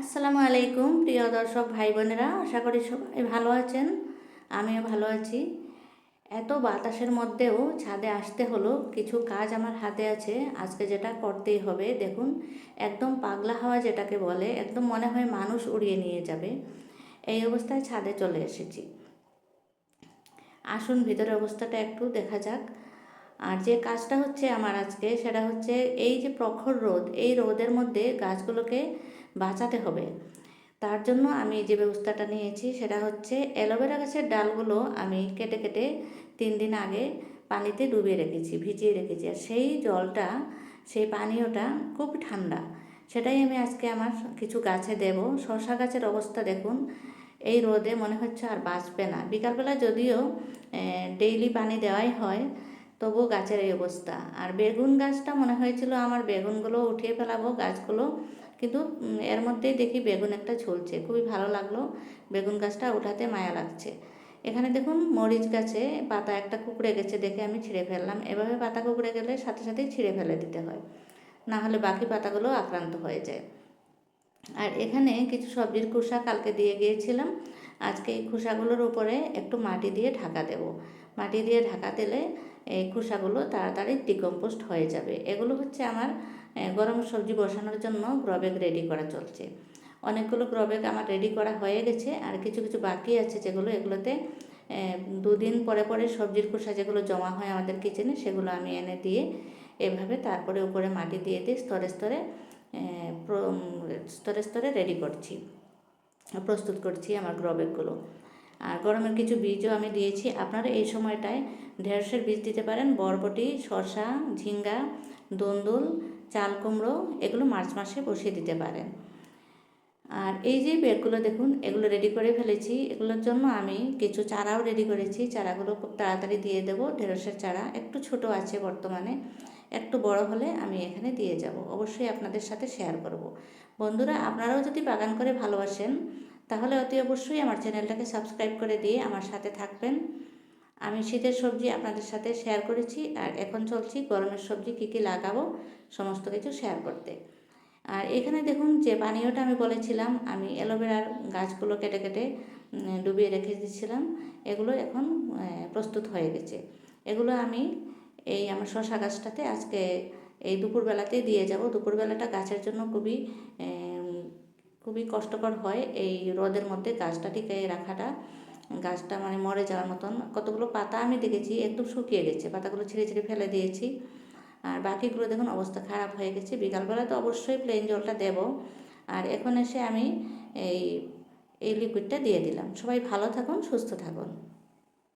আসসালামু আলাইকুম, প্রিয় দর্শক ভাই বোনেরা আশা করি সবাই ভালো আছেন। আমিও ভালো আছি। এত বাতাসের মধ্যেও ছাদে আসতে হলো, কিছু কাজ আমার হাতে আছে। আজকে যেটা করতেই হবে, দেখুন, একদম পাগলা হাওয়া যেটাকে বলে, একদম মনে হয় মানুষ উড়িয়ে নিয়ে যাবে। এই অবস্থায় ছাদে চলে এসেছি। আসুন, ভিতরের অবস্থাটা একটু দেখা যাক। আর যে কাজটা হচ্ছে আমার আজকে, সেটা হচ্ছে এই যে প্রখর রোদ, এই রোদের মধ্যে গাছগুলোকে বাঁচাতে হবে। তার জন্য আমি যে ব্যবস্থাটা নিয়েছি সেটা হচ্ছে অ্যালোভেরা গাছের ডালগুলো আমি কেটে কেটে তিন দিন আগে পানিতে ডুবিয়ে রেখেছি, ভিজিয়ে রেখেছি। আর সেই জলটা, সেই পানীয়টা খুব ঠান্ডা। সেটাই আমি আজকে আমার কিছু গাছে দেব। শশা গাছের অবস্থা দেখুন, এই রোদে মনে হচ্ছে আর বাঁচবে না। বিকালবেলা যদিও ডেইলি পানি দেওয়াই হয় তবুও গাছের এই অবস্থা। আর বেগুন গাছটা মনে হয়েছিল আমার বেগুনগুলো উঠিয়ে ফেলাবো গাছগুলো, কিন্তু এর মধ্যেই দেখি বেগুন একটা ঝুলছে। খুবই ভালো লাগল বেগুন গাছটা উঠাতে, মায়া লাগছে। এখানে দেখুন মরিচ গাছে পাতা একটা কুকড়ে গেছে দেখে আমি ছিঁড়ে ফেললাম। এভাবে পাতা কুকড়ে গেলে সাথে সাথেই ছিঁড়ে ফেলে দিতে হয়, না হলে বাকি পাতাগুলো আক্রান্ত হয়ে যায়। আর এখানে কিছু সবজির খোসা কালকে দিয়ে গিয়েছিলাম। আজকে এই খোসাগুলোর উপরে একটু মাটি দিয়ে ঢাকা দেব। মাটি দিয়ে ঢাকা দিলে এই খোসাগুলো তাড়াতাড়ি ডিকম্পোস্ট হয়ে যাবে। এগুলো হচ্ছে আমার গরম সবজি বসানোর জন্য গ্রবেগ রেডি করা চলছে। অনেকগুলো গ্রবেগ আমার রেডি করা হয়ে গেছে আর কিছু কিছু বাকি আছে যেগুলো এগুলোতে দুদিন পরে পরে সবজির খোসা যেগুলো জমা হয় আমাদের কিচেনে সেগুলো আমি এনে দিয়ে এভাবে তারপরে উপরে মাটি দিয়ে দিয়ে স্তরে স্তরে স্তরে স্তরে রেডি করছি, প্রস্তুত করছি আমার গ্রবেকগুলো আর গরমের কিছু বীজও আমি দিয়েছি। আপনারা এই সময়টায় ঢেঁড়সের বীজ দিতে পারেন। বরবটি শসা ঝিঙ্গা, দন্দুল, চাল কুমড়ো, এগুলো মার্চ মাসে বসিয়ে দিতে পারেন। আর এই যে বেডগুলো দেখুন, এগুলো রেডি করে ফেলেছি। এগুলোর জন্য আমি কিছু চারাও রেডি করেছি। চারাগুলো খুব তাড়াতাড়ি দিয়ে দেবো। ঢেঁড়সের চারা একটু ছোট আছে বর্তমানে। একটু বড় হলে আমি এখানে দিয়ে যাব। অবশ্যই আপনাদের সাথে শেয়ার করব। বন্ধুরা, আপনারাও যদি বাগান করে ভালোবাসেন তাহলে অতি অবশ্যই আমার চ্যানেলটাকে সাবস্ক্রাইব করে দিয়ে আমার সাথে থাকবেন। আমি শীতের সবজি আপনাদের সাথে শেয়ার করেছি আর এখন চলছি গরমের সবজি কী কী লাগাবো সমস্ত কিছু শেয়ার করতে। আর এখানে দেখুন যে পানীয়টা আমি বলেছিলাম, আমি অ্যালোভেরার গাছগুলো কেটে কেটে ডুবিয়ে রেখে দিয়েছিলাম, এগুলো এখন প্রস্তুত হয়ে গেছে। এগুলো আমি এই আমার শশা গাছটাতে আজকে এই দুপুরবেলাতেই দিয়ে যাব। দুপুরবেলাটা গাছের জন্য খুবই খুবই কষ্টকর হয় এই রোদের মধ্যে গাছটা টিকে রাখাটা। গাছটা মানে মরে যাওয়ার মতন। কতগুলো পাতা আমি দেখেছি, একদম শুকিয়ে গেছে। পাতাগুলো ছিঁড়ে ছিঁড়ে ফেলে দিয়েছি। আর বাকিগুলো দেখুন অবস্থা খারাপ হয়ে গেছে। বিকালবেলা তো অবশ্যই প্লেন জলটা দেব। আর এখন এসে আমি এই এই লিকুইডটা দিয়ে দিলাম। সবাই ভালো থাকুন, সুস্থ থাকুন।